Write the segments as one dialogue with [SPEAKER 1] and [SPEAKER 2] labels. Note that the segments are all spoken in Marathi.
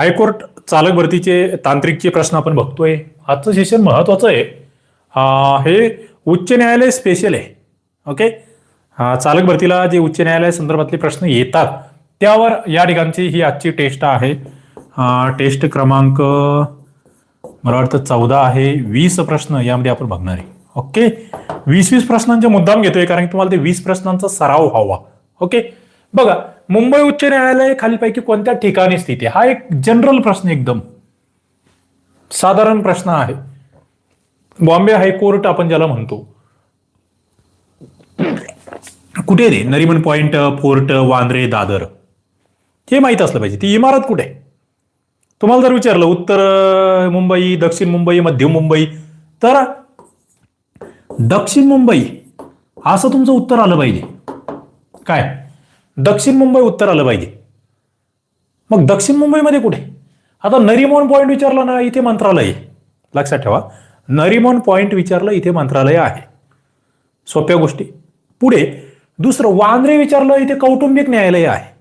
[SPEAKER 1] हायकोर्ट चालक भरतीचे तांत्रिकचे प्रश्न आपण बघतोय. आजचं सेशन महत्वाचं आहे. हे उच्च न्यायालय स्पेशल आहे. ओके चालक भरतीला जे उच्च न्यायालय संदर्भातले प्रश्न येतात त्यावर या ठिकाणची ही आजची टेस्ट आहे. टेस्ट क्रमांक मला वाटतं चौदा आहे. वीस प्रश्न यामध्ये आपण बघणार आहे. ओके वीस वीस प्रश्नांचे मुद्दाम घेतोय कारण की तुम्हाला ते वीस प्रश्नांचा सराव व्हावा ओके बघा मुंबई उच्च न्यायालय खालीपैकी कोणत्या ठिकाणी स्थिती आहे? हा एक जनरल प्रश्न एकदम. साधारण प्रश्न आहे. बॉम्बे हायकोर्ट आपण ज्याला म्हणतो. कुठे रे नरीमन नरिमन पॉइंट फोर्ट वांद्रे दादर. हे माहीत असलं पाहिजे. ती इमारत कुठे आहे? तुम्हाला जर विचारलं उत्तर मुंबई दक्षिण मुंबई मध्य मुंबई तर दक्षिण मुंबई असं तुमचं उत्तर आलं पाहिजे. काय? दक्षिण मुंबई उत्तर आलं पाहिजे. मग दक्षिण मुंबईमध्ये कुठे? आता नरिमोन पॉईंट विचारलं ना इथे मंत्रालय. आहे. लक्षात ठेवा. नरिमोन पॉईंट विचारलं इथे मंत्रालय आहे. सोप्या गोष्टी. पुढे दुसरं वांद्रे विचारलं इथे कौटुंबिक न्यायालय आहे.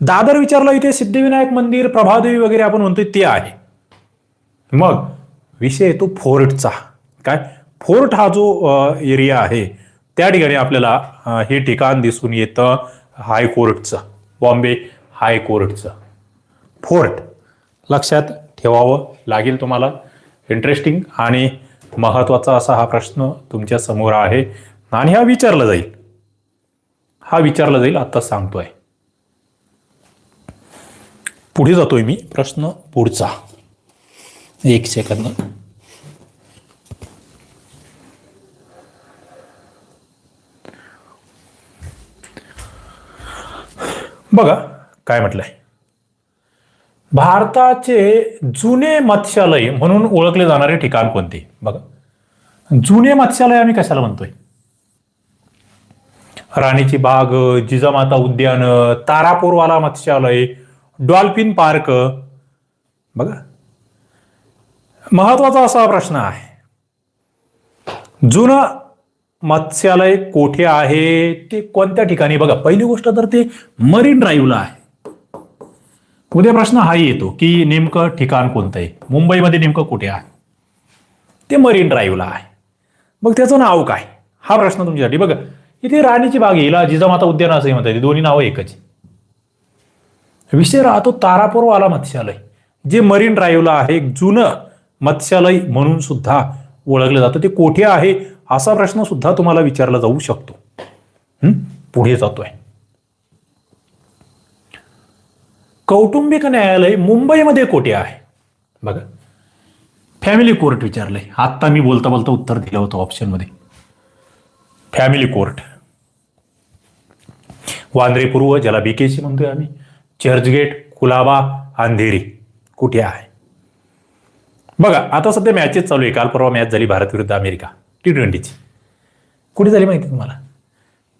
[SPEAKER 1] दादर विचारलं इथे सिद्धिविनायक मंदिर प्रभादेवी वगैरे आपण म्हणतोय ते आहे. मग विषय येतो फोर्टचा. काय? फोर्ट हा जो एरिया आहे त्या ठिकाणी आपल्याला हे ठिकाण दिसून येतं. हायकोर्टचं बॉम्बे हायकोर्टचं. फोर्ट लक्षात ठेवावं लागेल तुम्हाला. इंटरेस्टिंग आणि महत्त्वाचा असा हा प्रश्न तुमच्यासमोर आहे. आणि हा विचारला जाईल. हा विचारला जाईल आत्ता सांगतोय. पुढे जातोय मी प्रश्न पुढचा. एक सेकंद बघा काय म्हटलंय? भारताचे जुने मत्स्यालय म्हणून ओळखले जाणारे ठिकाण कोणते? बघा. जुने मत्स्यालय आम्ही कशाला म्हणतोय? राणीची बाग जिजामाता उद्यान तारापूरवाला मत्स्यालय डॉल्फिन पार्क बघा. महत्त्वाचा असा प्रश्न आहे. जुनं मत्स्यालय कोठे आहे? ते कोणत्या ठिकाणी? बघा पहिली गोष्ट तर ते मरीन ड्राईव्हला आहे. उद्या प्रश्न हाही येतो की नेमकं ठिकाण कोणतं आहे? मुंबईमध्ये नेमकं कुठे आहे? ते मरीन ड्राईव्हला आहे. मग त्याचं नाव काय? हा प्रश्न तुमच्यासाठी. बघा इथे राणीची बाग येईल जिजामाता उद्यान असंही म्हणतात. दोन्ही नावं एकच विषय राहतो तारापूरवाला मत्स्यालय. जे मरीन ड्राईव्हला आहे एक जुनं मत्स्यालय म्हणून सुद्धा ओळखलं जातं. ते कोठे आहे? असा प्रश्न सुद्धा तुम्हाला विचारला जाऊ शकतो. पुढे जातोय. कौटुंबिक न्यायालय मुंबईमध्ये कोठे आहे? बघा. फॅमिली कोर्ट विचारलंय. आत्ता मी बोलता बोलता उत्तर दिलं होतं ऑप्शनमध्ये फॅमिली कोर्ट वांद्रे पूर्व ज्याला बीकेसी म्हणतोय आम्ही. चर्चगेट कुलाबा अंधेरी. कुठे आहे? बघा आता सध्या मॅचेस चालू आहे. काल परवा मॅच झाली भारत विरुद्ध अमेरिका. टी ट्वेंटीची कुठे झाली माहिती तुम्हाला?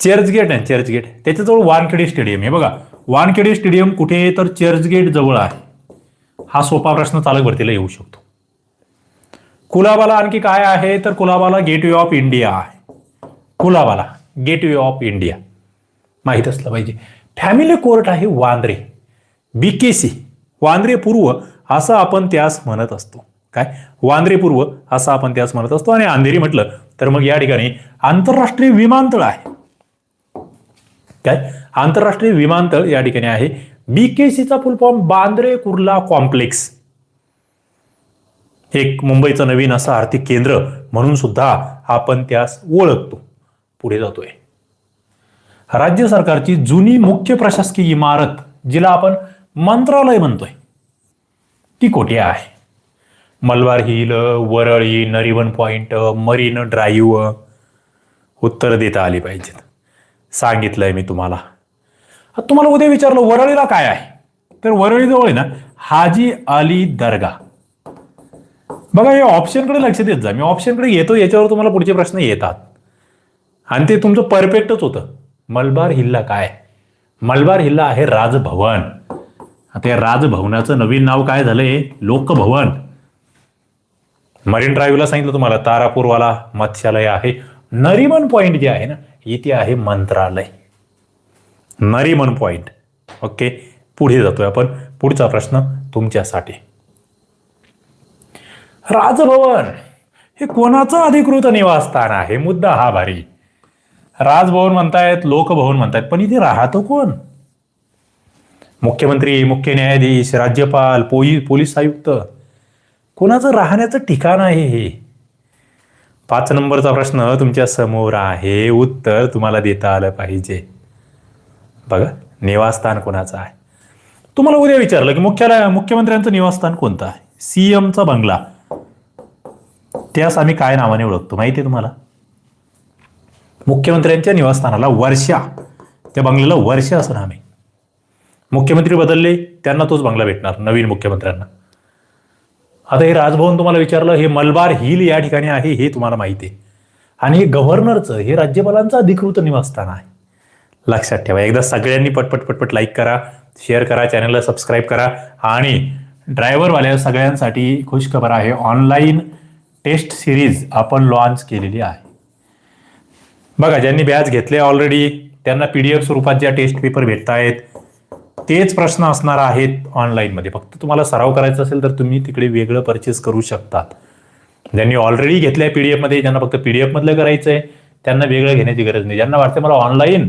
[SPEAKER 1] चर्चगेट आहे चर्चगेट त्याच्याजवळ वानखेडे स्टेडियम आहे. बघा वानखेडे स्टेडियम कुठे आहे? तर चर्चगेट जवळ आहे. हा सोपा प्रश्न चालक भरतीला येऊ शकतो. कुलाबाला आणखी काय आहे? तर कुलाबाला गेटवे ऑफ इंडिया आहे. कुलाबाला गेटवे ऑफ इंडिया माहीत असलं पाहिजे. फॅमिली कोर्ट आहे वांद्रे. बीकेसी वांद्रे पूर्व असं आपण त्यास म्हणत असतो. काय? वांद्रे पूर्व असं आपण त्यास म्हणत असतो. आणि अंधेरी म्हटलं तर मग या ठिकाणी आंतरराष्ट्रीय विमानतळ आहे. काय? आंतरराष्ट्रीय विमानतळ या ठिकाणी आहे. बीकेसीचा full form Bandra Kurla complex एक मुंबईचं नवीन असं आर्थिक केंद्र म्हणून सुद्धा आपण त्यास ओळखतो. पुढे जातोय. राज्य सरकारची जुनी मुख्य प्रशासकीय इमारत जिला आपण मंत्रालय म्हणतोय ती कोठे आहे? Malabar hill Worli Nariman point marine drive उत्तर देता आली पाहिजेत. सांगितलंय मी तुम्हाला. तुम्हाला उद्या विचारलं वरळीला काय आहे? तर वरळीजवळ आहे ना हाजी अली दर्गा. बघा हे ऑप्शनकडे लक्ष देत जा. मी ऑप्शनकडे येतो याच्यावर तुम्हाला पुढचे प्रश्न येतात. आणि ते तुमचं परफेक्टच होतं. मलबार हिल्ला काय? मलबार हिल्ला आहे राजभवन. आता या राजभवनाचं नवीन नाव काय झालंय? लोकभवन. मरीन ड्राईव्हला सांगितलं तुम्हाला तारापूरवाला मत्स्यालय आहे. नरिमन पॉइंट जे आहे ना इथे आहे मंत्रालय. नरिमन पॉइंट ओके पुढे जातोय आपण. पुढचा प्रश्न तुमच्यासाठी. राजभवन हे कोणाचं अधिकृत निवासस्थान आहे? मुद्दा हा भारी. राजभवन म्हणतायत लोकभवन म्हणतायत पण इथे राहतो कोण? मुख्यमंत्री मुख्य न्यायाधीश राज्यपाल पोई पोलीस आयुक्त. कोणाचं राहण्याचं ठिकाण आहे हे? पाच नंबरचा प्रश्न तुमच्यासमोर आहे. उत्तर तुम्हाला देता आलं पाहिजे. बघा निवासस्थान कोणाचं आहे? तुम्हाला उद्या विचारलं की मुख्यालय मुख्यमंत्र्यांचं निवासस्थान कोणतं आहे? सीएमचा बंगला. त्यास आम्ही काय नावाने ओळखतो माहिती आहे तुम्हाला? मुख्यमंत्र्यांच्या निवासस्थानाला वर्षा. त्या बंगल्याला वर्षा असं नाव आहे. मुख्यमंत्री बदलले त्यांना तोच बंगला भेटणार नवीन मुख्यमंत्र्यांना. आता हे राजभवन तुम्हाला विचारलं हे मलबार हिल या ठिकाणी आहे हे तुम्हाला माहिती आहे. आणि हे गव्हर्नरचं हे राज्यपालांचं अधिकृत निवासस्थान आहे. लक्षात ठेवा एकदा सगळ्यांनी पटपट पटपट लाईक करा शेअर करा चॅनलला सबस्क्राईब करा. आणि ड्रायव्हरवाल्या सगळ्यांसाठी खुशखबर आहे ऑनलाईन टेस्ट सिरीज आपण लॉन्च केलेली आहे. बघा ज्यांनी बॅच घेतले ऑलरेडी त्यांना पी डी एफ स्वरूपात ज्या टेस्ट पेपर भेटत आहेत तेच प्रश्न असणार आहेत ऑनलाईनमध्ये फक्त तुम्हाला सराव करायचा असेल तर तुम्ही तिकडे वेगळं परचेस करू शकतात. ज्यांनी ऑलरेडी घेतल्या पी डी एफमध्ये ज्यांना फक्त पी डी एफमधलं करायचं आहे त्यांना वेगळं घेण्याची गरज नाही. ज्यांना वाटतं मला ऑनलाईन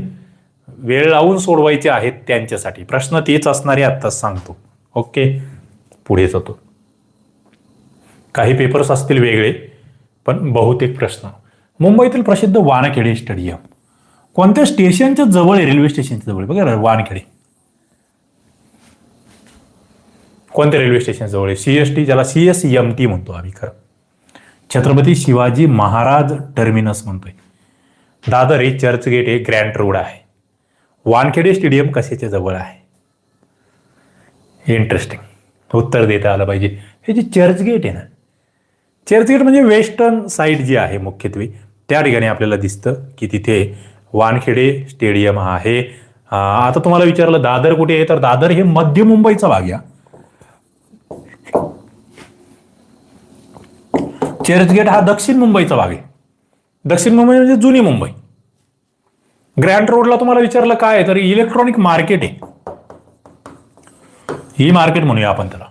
[SPEAKER 1] वेळ लावून सोडवायचे आहेत त्यांच्यासाठी. प्रश्न तेच असणारे आत्ताच सांगतो. ओके पुढे जातो. काही पेपर्स असतील वेगळे पण बहुतेक प्रश्न. मुंबईतील प्रसिद्ध वानखेडे स्टेडियम कोणत्या स्टेशनच्या जवळ आहे? रेल्वे स्टेशनच्या जवळ बघा वानखेडे. कोणत्या रेल्वे स्टेशन जवळ आहे? सी एस टी ज्याला सी एस एम टी म्हणतो आम्ही खरं. छत्रपती शिवाजी महाराज टर्मिनस म्हणतोय. दादर हे चर्चगेट हे ग्रँड रोड आहे. वानखेडे स्टेडियम कशाच्या जवळ आहे? इंटरेस्टिंग उत्तर देता आलं पाहिजे. हे जे चर्चगेट आहे ना चर्चगेट म्हणजे वेस्टर्न साईड जी आहे मुख्यत्वे त्या ठिकाणी आपल्याला दिसतं की तिथे वानखेडे स्टेडियम आहे. आता तुम्हाला विचारलं दादर कुठे आहे तर दादर हे मध्य मुंबईचा भाग या चर्चगेट हा दक्षिण मुंबईचा भाग आहे. दक्षिण मुंबई म्हणजे जुनी मुंबई. ग्रँड रोडला तुम्हाला विचारलं काय तर इलेक्ट्रॉनिक मार्केट आहे. ही मार्केट म्हणूया आपण त्याला.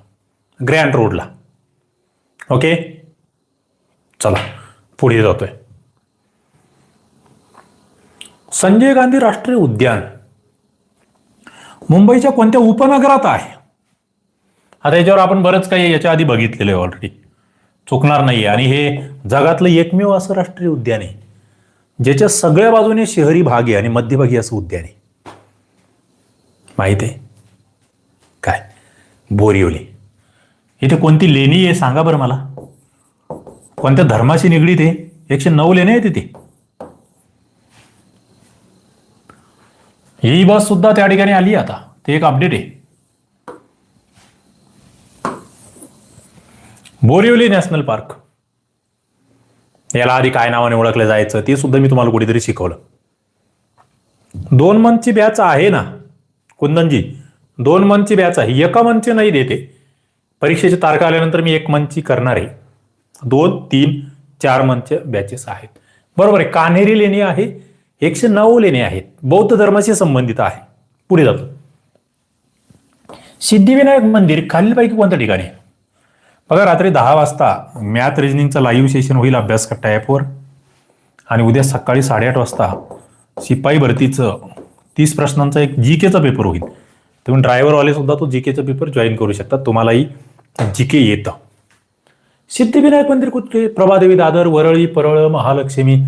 [SPEAKER 1] ग्रँड रोडला. ओके? चला पुढे जातोय. संजय गांधी राष्ट्रीय उद्यान. मुंबईच्या कोणत्या उपनगरात आहे? आता याच्यावर आपण बरंच काही याच्या आधी बघितलेलं आहे ऑलरेडी चुकणार नाही आणि हे जगातलं एकमेव असं राष्ट्रीय उद्यान आहे ज्याच्या सगळ्या बाजूने शहरी भाग आहे आणि मध्यभागी असं उद्यान आहे. माहीत आहे? काय? बोरिवली. इथे कोणती लेणी आहे सांगा बरं मला. कोणत्या धर्माशी निगडीत आहे? एकशे नऊ लेणे आहे तिथे ही बस सुद्धा त्या ठिकाणी आली आता. ते एक अपडेट आहे. Borivali national park. याला आधी काय नावाने ओळखलं जायचं ते सुद्धा मी तुम्हाला कुठेतरी शिकवलं. दोन मंथची बॅच आहे ना कुंदनजी. दोन मंथची बॅच आहे. एका मंथची नाही देते. परीक्षेची तारखा आल्यानंतर मी एक मंथची करणार आहे. दोन तीन चार मनचे बॅचेस आहेत. बरोबर आहे कान्हेरी लेणी आहे एकशे नऊ लेणी आहेत. बौद्ध धर्माशी संबंधित आहे. पुढे जातो. सिद्धिविनायक मंदिर खालीलपैकी कोणत्या ठिकाणी आहे? बघा रात्री दहा वाजता मॅथ रिजनिंगचं लाईव्ह सेशन होईल अभ्यास कट्टा ॲपवर. आणि उद्या सकाळी साडेआठ वाजता शिपाई भरतीचं तीस प्रश्नांचा एक जी केचा पेपर होईल. तुम्ही ड्रायव्हरवाले सुद्धा तो जी केचा पेपर जॉईन करू शकता. तुम्हालाही जी के येतं. सिद्धिविनायक मंदिर कुठे? प्रभादेवी दादर वरळी परळ महालक्ष्मी.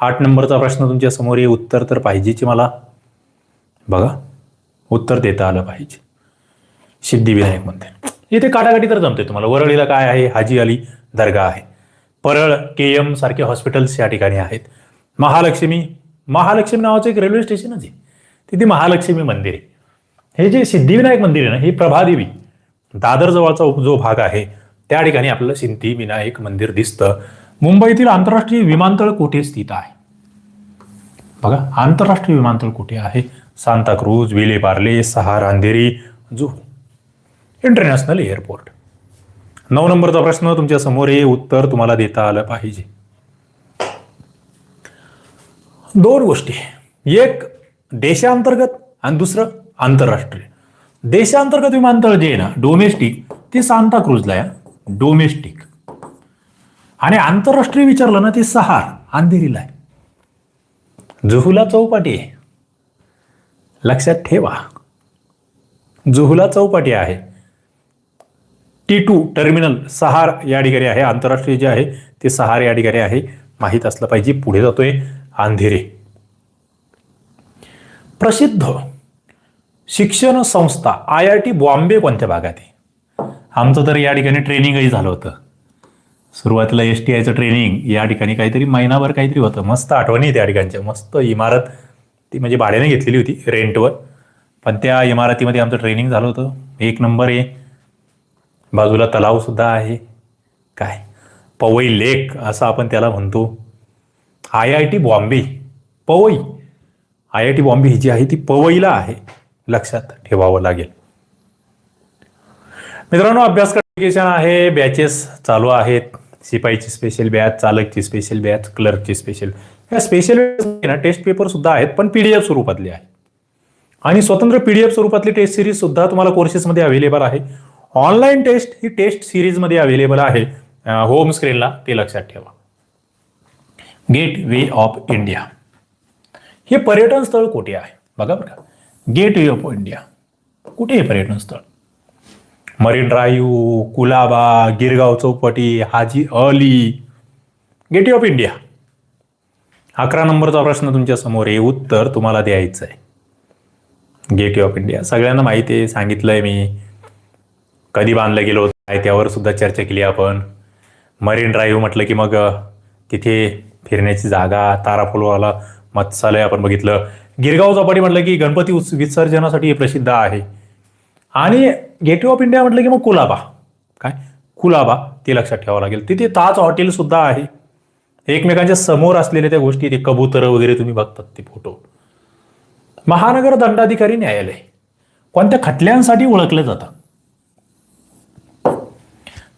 [SPEAKER 1] आठ नंबरचा प्रश्न तुमच्यासमोर आहे. उत्तर तर पाहिजेची मला. बघा उत्तर देता आलं पाहिजे. सिद्धिविनायक मंदिर. इथे काटाकाटी तर जमते तुम्हाला. वरळीला काय आहे? हाजी अली दर्गा आहे. परळ के एम सारखे हॉस्पिटल्स या ठिकाणी आहेत. महालक्ष्मी महालक्ष्मी नावाचं एक रेल्वे स्टेशनच आहे. तिथे महालक्ष्मी मंदिर आहे. हे जे सिद्धिविनायक मंदिर आहे ना हे प्रभादेवी दादर जवळचा उप- जो भाग आहे त्या ठिकाणी आपल्याला सिद्धिविनायक मंदिर दिसतं. मुंबईतील आंतरराष्ट्रीय विमानतळ कुठे स्थित आहे? बघा आंतरराष्ट्रीय विमानतळ कुठे आहे? सांताक्रूज विले पार्ले सहार अंधेरी जुहू. International airport. नऊ नंबरचा प्रश्न तुमच्यासमोर हे उत्तर तुम्हाला देता आलं पाहिजे. दोन गोष्टी. एक देशांतर्गत आणि दुसरं आंतरराष्ट्रीय. देशांतर्गत विमानतळ जे आहे ना डोमेस्टिक ते सांताक्रूजला आहे डोमेस्टिक आणि आंतरराष्ट्रीय विचारलं ना ते सहार अंधेरीला आहे. जुहुला चौपाटी आहे. लक्षात ठेवा. जुहुला चौपाटी आहे. टी टू टर्मिनल सहार या ठिकाणी आहे. आंतरराष्ट्रीय जे आहे ते सहार या ठिकाणी आहे. माहीत असलं पाहिजे. पुढे जातोय अंधेरे प्रसिद्ध शिक्षण संस्था आय आय टी बॉम्बे कोणत्या भागात आहे? आमचं तर या ठिकाणी ट्रेनिंगही झालं होतं. सुरुवातीला एस टी आयचं ट्रेनिंग या ठिकाणी काहीतरी महिनाभर काहीतरी होतं. मस्त आठवणी त्या ठिकाणच्या. मस्त इमारत ती म्हणजे भाड्याने घेतलेली होती रेंटवर. पण त्या इमारतीमध्ये आमचं ट्रेनिंग झालं होतं. एक नंबर आहे. बाजूला तलाव सुद्धा आहे. काय? पवई लेक असं आपण त्याला म्हणतो. I I T Bombay. Powai. I I T Bombay ही जी आहे ती पवईला आहे. लक्षात ठेवावं लागेल. मित्रांनो अभ्यास एज्युकेशन आहे. बॅचेस चालू आहेत. शिपाईची स्पेशल बॅच चालकची स्पेशल बॅच क्लर्कची स्पेशल ह्या स्पेशल ना टेस्ट पेपर सुद्धा आहेत पण पीडीएफ स्वरूपातले आहे आणि स्वतंत्र पीडीएफ स्वरूपातली टेस्ट सिरीज सुद्धा तुम्हाला कोर्सेसमध्ये अवेलेबल आहे. ऑनलाईन टेस्ट ही टेस्ट सिरीजमध्ये अवेलेबल आहे. होम स्क्रीनला ते लक्षात ठेवा. Gateway of India. हे पर्यटन स्थळ कुठे आहे? बघा बरं गेट वे ऑफ इंडिया. कुठे आहे पर्यटन स्थळ? Marine Drive Colaba Girgaon Chowpatty Haji Ali. Gate of India. अकरा नंबरचा प्रश्न तुमच्यासमोर आहे. उत्तर तुम्हाला द्यायचं आहे गेट ऑफ इंडिया. सगळ्यांना माहिती आहे सांगितलंय मी. कधी बांधलं गेलो होतं? काय त्यावर सुद्धा चर्चा केली आपण. मरीन ड्राईव्ह म्हटलं की मग तिथे फिरण्याची जागा ताराफुलवाला मत्स्यालय आपण बघितलं. गिरगाव चौपाटी म्हटलं की गणपती उत्स विसर्जनासाठी हे प्रसिद्ध आहे. आणि गेटवे ऑफ इंडिया म्हटलं की मग कुलाबा. काय? कुलाबा ते लक्षात ठेवावं लागेल. तिथे ताज हॉटेल सुद्धा आहे. एकमेकांच्या समोर असलेल्या त्या गोष्टी ते कबूतर वगैरे तुम्ही बघतात ते फोटो. महानगर दंडाधिकारी न्यायालय. कोणत्या खटल्यांसाठी ओळखलं जातं?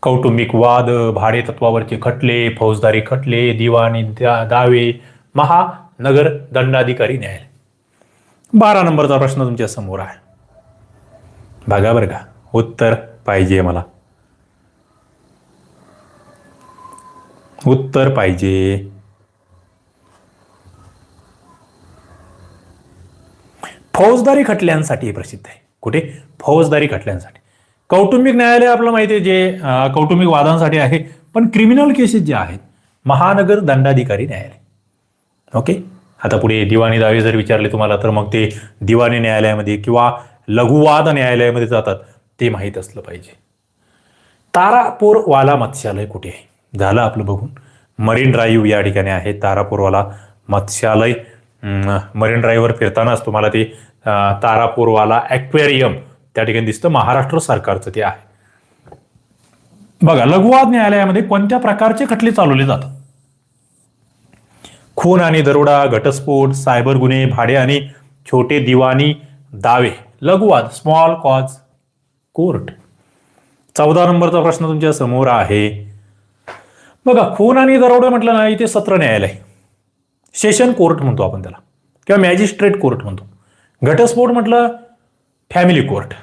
[SPEAKER 1] कौटुंबिक वाद भाडे तत्वावरचे खटले फौजदारी खटले दिवाणी दा- दावे महानगर दंडाधिकारी न्यायालय. बारा नंबरचा प्रश्न तुमच्यासमोर आहे. बघा बरं का उत्तर पाहिजे मला. उत्तर पाहिजे. फौजदारी खटल्यांसाठी प्रसिद्ध आहे. कुठे? फौजदारी खटल्यांसाठी. कौटुंबिक न्यायालय आपलं माहिती आहे जे कौटुंबिक वादांसाठी आहे पण क्रिमिनल केसेस जे आहेत महानगर दंडाधिकारी न्यायालय. ओके आता पुढे दिवाणी दावे जर विचारले तुम्हाला तर मग ते दिवाणी न्यायालयामध्ये किंवा लघुवाद न्यायालयामध्ये जातात ते माहीत असलं पाहिजे. तारापूरवाला मत्स्यालय कुठे आहे? झालं आपलं बघून. मरीन ड्राईव्ह या ठिकाणी आहे. तारापूरवाला मत्स्यालय. मरीन ड्राईव्हवर फिरतानाच तुम्हाला ते तारापूरवाला ॲक्वेरियम त्या ठिकाणी दिसतं महाराष्ट्र सरकारचं ते आहे. बघा लघुवाद न्यायालयामध्ये कोणत्या प्रकारचे खटले चालवले जातात? खून आणि दरोडा घटस्फोट सायबर गुन्हे भाडे आणि छोटे दिवाणी दावे. लघुवाद स्मॉल कॉज कोर्ट. चौदा नंबरचा प्रश्न तुमच्यासमोर आहे. बघा खून आणि दरोडा म्हटलं ना इथे सत्र न्यायालय. सेशन कोर्ट म्हणतो आपण त्याला. किंवा मॅजिस्ट्रेट कोर्ट म्हणतो. घटस्फोट म्हटलं फॅमिली कोर्ट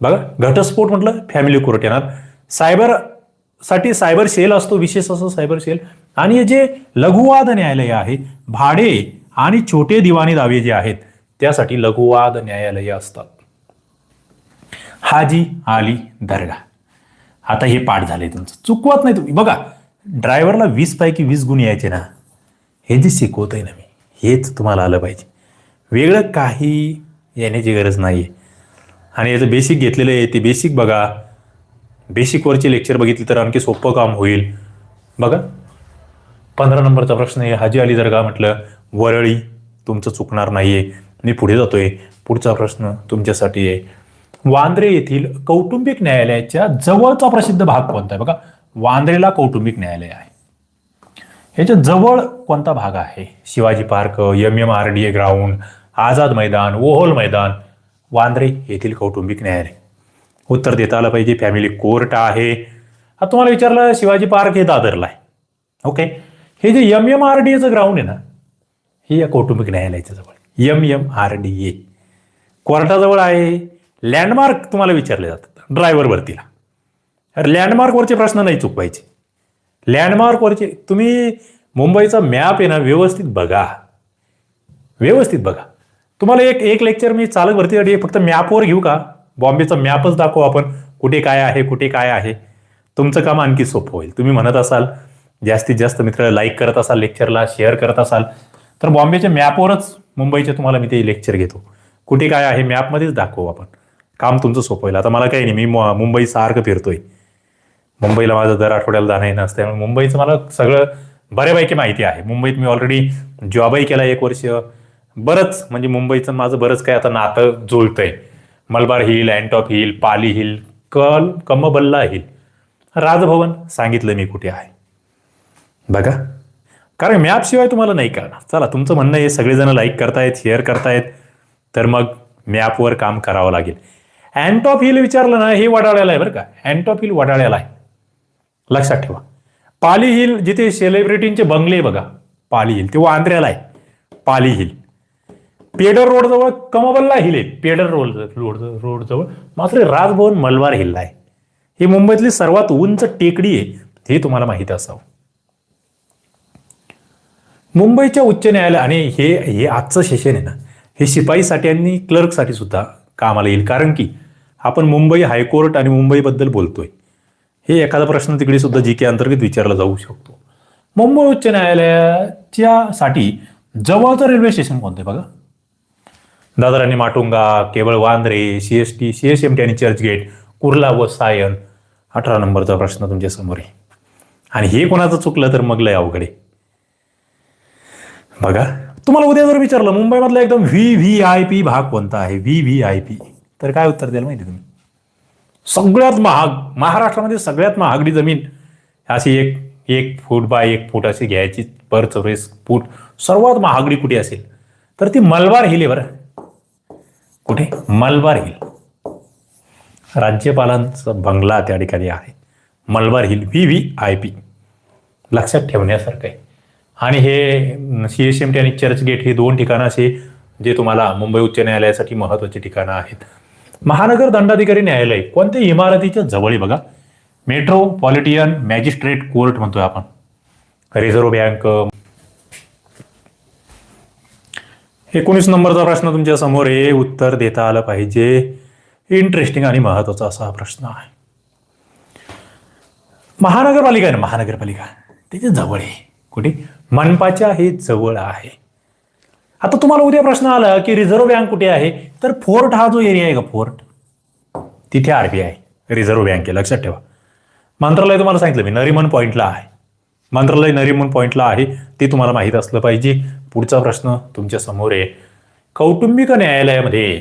[SPEAKER 1] बघा घटस्फोट म्हटलं फॅमिली कोर्ट येणार. सायबरसाठी सायबर सेल असतो विशेष असं सायबर सेल आणि हे जे लघुवाद न्यायालय आहे भाडे आणि छोटे दिवाणी दावे जे आहेत त्यासाठी लघुवाद न्यायालय असतात. हाजी आली दर्गा. आता हे पाठ झाले तुमचं. चुकवत नाही तुम्ही. बघा ड्रायव्हरला वीस पैकी वीस गुण यायचे ना. हे जे शिकवतोय ना मी हेच तुम्हाला आलं पाहिजे. वेगळं काही येण्याची गरज नाही आहे आणि याचं बेसिक घेतलेलं आहे ते बेसिक बघा. बेसिकवरचे लेक्चर बघितले तर आणखी सोपं काम होईल. बघा. पंधरा नंबरचा प्रश्न आहे हाजी अली दर्गा म्हटलं वरळी तुमचं चुकणार नाही आहे मी पुढे जातोय. पुढचा प्रश्न तुमच्यासाठी आहे. वांद्रे येथील कौटुंबिक न्यायालयाच्या जवळचा प्रसिद्ध भाग कोणता आहे? बघा. वांद्रेला कौटुंबिक न्यायालय आहे. ह्याच्या जवळ कोणता भाग आहे? Shivaji park M M R D A ground Azad Maidan Oval Maidan Vandre येथील कौटुंबिक न्यायालय. उत्तर देता आलं पाहिजे फॅमिली कोर्ट आहे. आता तुम्हाला विचारलं शिवाजी पार्क हे दादरला आहे. ओके हे जे एम एम आर डी एचं ग्राउंड आहे ना हे या कौटुंबिक न्यायालयाच्या जवळ M M R D A कोर्टाजवळ आहे. लँडमार्क तुम्हाला विचारले जातात ड्रायव्हर भरतीला अरे लँडमार्कवरचे प्रश्न नाही चुकवायचे. लँडमार्कवरचे तुम्ही मुंबईचा मॅप आहे ना व्यवस्थित बघा. व्यवस्थित बघा. तुम्हाला एक एक लेक्चर मी चालक भरतीसाठी फक्त मॅपवर घेऊ का? बॉम्बेचा मॅपच दाखवू आपण. कुठे काय आहे कुठे काय आहे? तुमचं काम आणखी सोपं होईल. तुम्ही म्हणत असाल जास्तीत जास्त मित्र लाईक करत असाल लेक्चरला शेअर करत असाल तर बॉम्बेच्या मॅपवरच मुंबईचे तुम्हाला मी ते लेक्चर घेतो. कुठे काय आहे मॅपमध्येच दाखवू आपण. काम तुमचं सोपं होईल. आता मला काही नाही मी मुंबई सारखं फिरतोय. मुंबईला माझं दर आठवड्याला जाणं येणं असतं. त्यामुळे मुंबईचं मला सगळं बऱ्यापैकी माहिती आहे. मुंबईत मी ऑलरेडी जॉबही केला एक वर्ष. बरंच म्हणजे मुंबईचं माझं बरंच काय आता नातं जुळतंय. Malabar hill Antop hill Pali hill कल कमबल्ला हिल. राजभवन सांगितलं मी कुठे आहे. बघा. कारण मॅपशिवाय तुम्हाला नाही कळणार. चला तुमचं म्हणणं आहे सगळेजण लाईक करतायत शेअर करतायत. तर मग मॅपवर काम करावं लागेल. अँटॉप हिल विचारलं ना हे वडाळ्याला आहे बरं का. अँटॉप हिल वडाळ्याला आहे. लक्षात ठेवा. पाली हिल जिथे सेलिब्रिटींचे बंगले बघा. पाली हिल ते वांद्र्याला आहे. पाली हिल. पेडर रोड जवळ कमबल्ला हिल आहे. पेडर रोड रोड रोड जवळ. मात्र राजभवन मलबार हिल आहे. ही मुंबईतली सर्वात उंच टेकडी आहे. हे तुम्हाला माहीत असावं. मुंबईच्या उच्च न्यायालय आणि हे हे आजचं सेशन आहे ना हे शिपाईसाठी आणि क्लर्कसाठी सुद्धा कामाला येईल. कारण की आपण मुंबई हायकोर्ट आणि मुंबईबद्दल बोलतोय. हे एखादा प्रश्न तिकडे सुद्धा जी के अंतर्गत विचारला जाऊ शकतो. मुंबई उच्च न्यायालयाच्या साठी जवळचं रेल्वे स्टेशन कोणतं आहे बघा? दादर आणि माटुंगा केवळ Vandre C S T C S M T आणि चर्चगेट कुर्ला व सायन. अठरा नंबरचा प्रश्न तुमच्यासमोर आहे. आणि हे कोणाचं चुकलं तर मग लय अवघड आहे. बघा तुम्हाला उद्या जर विचारलं मुंबईमधला एकदम व्ही व्ही आय पी भाग कोणता आहे? व्ही व्ही आय पी तर काय उत्तर द्याल माहिती तुम्ही? सगळ्यात महाग महाराष्ट्रामध्ये सगळ्यात महागडी जमीन अशी एक एक फूट बाय एक फूट अशी घ्यायची पर चौरेस फूट सर्वात महागडी कुठे असेल? तर ती मलबार हिल आहे बरं. कुठे? मलबार हिल. राज्यपालांचा बंगला त्या ठिकाणी आहे. Malabar hill V V I P लक्षात ठेवण्यासारखं आहे. आणि हे सी एस एम टी आणि चर्चगेट हे दोन ठिकाणं असे जे तुम्हाला मुंबई उच्च न्यायालयासाठी महत्त्वाची ठिकाणं आहेत. महानगर दंडाधिकारी न्यायालय कोणत्या इमारतीच्या जवळ आहे बघा. मेट्रोपॉलिटियन मॅजिस्ट्रेट कोर्ट म्हणतोय आपण. रिझर्व्ह बँक एकोणीस नंबरचा प्रश्न तुमच्यासमोर हे उत्तर देता आलं पाहिजे. इंटरेस्टिंग आणि महत्त्वाचा असा प्रश्न आहे. महानगरपालिका आहे ना महानगरपालिका त्याच्याजवळ आहे कुठे? मनपाच्या हे जवळ आहे. आता तुम्हाला उद्या प्रश्न आला की रिझर्व्ह बँक कुठे आहे? तर फोर्ट हा जो एरिया आहे का फोर्ट? तिथे आरबीआय रिझर्व्ह बँक आहे. लक्षात ठेवा. मंत्रालय तुम्हाला सांगितलं मी नरिमन पॉईंटला आहे. मंत्रालय नरिमन पॉईंटला आहे. ते तुम्हाला माहीत असलं पाहिजे. पुढचा प्रश्न तुमच्यासमोर आहे. कौटुंबिक न्यायालयामध्ये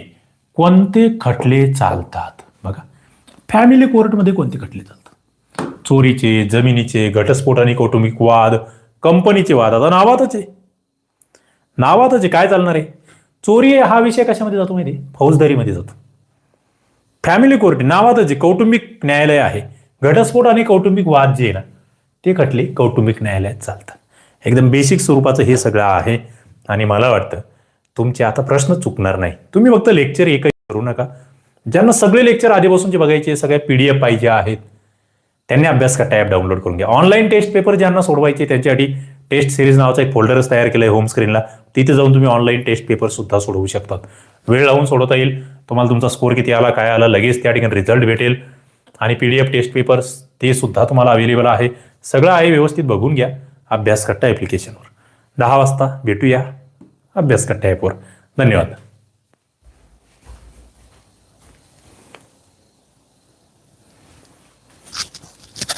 [SPEAKER 1] कोणते खटले चालतात? बघा फॅमिली कोर्टमध्ये कोणते खटले चालतात? चोरीचे जमिनीचे घटस्फोट आणि कौटुंबिक वाद कंपनीचे वाद आता नावातच. आहे नावातच आहे काय चालणार आहे? चोरी हा विषय कशामध्ये जातो माहिती फौजदारीमध्ये जातो. फॅमिली कोर्ट नावातच आहे कौटुंबिक न्यायालय आहे. घटस्फोट आणि कौटुंबिक वाद जे आहे ना ते खटले कौटुंबिक न्यायालयात चालतात. एकदम बेसिक स्वरूपाचं हे सगळं आहे. आणि मला वाटतं तुमचे आता प्रश्न चुकणार नाही. तुम्ही फक्त लेक्चर एकच करू नका. ज्यांना सगळे लेक्चर आधीपासूनचे बघायचे सगळ्या पी डी एफ पाहिजे आहेत त्यांनी अभ्यास करता ॲप डाउनलोड करून घ्या. ऑनलाईन टेस्ट पेपर ज्यांना सोडवायचे त्यांच्यासाठी टेस्ट सिरीज नावाचा एक फोल्डरच तयार केलं आहे होम स्क्रीनला तिथे जाऊन तुम्ही ऑनलाईन टेस्ट पेपर सुद्धा सोडवू शकतात. वेळ लावून सोडवता येईल. तुम्हाला तुमचा स्कोर किती आला काय आला लगेच त्या ठिकाणी रिझल्ट भेटेल. आणि P D F test papers ते सुद्धा तुम्हाला अवेलेबल आहे. सगळं आहे व्यवस्थित बघून घ्या. अभ्यास कट्टा ॲप्लिकेशनवर दहा वाजता भेटूया अभ्यासकट्टा ॲपवर धन्यवाद.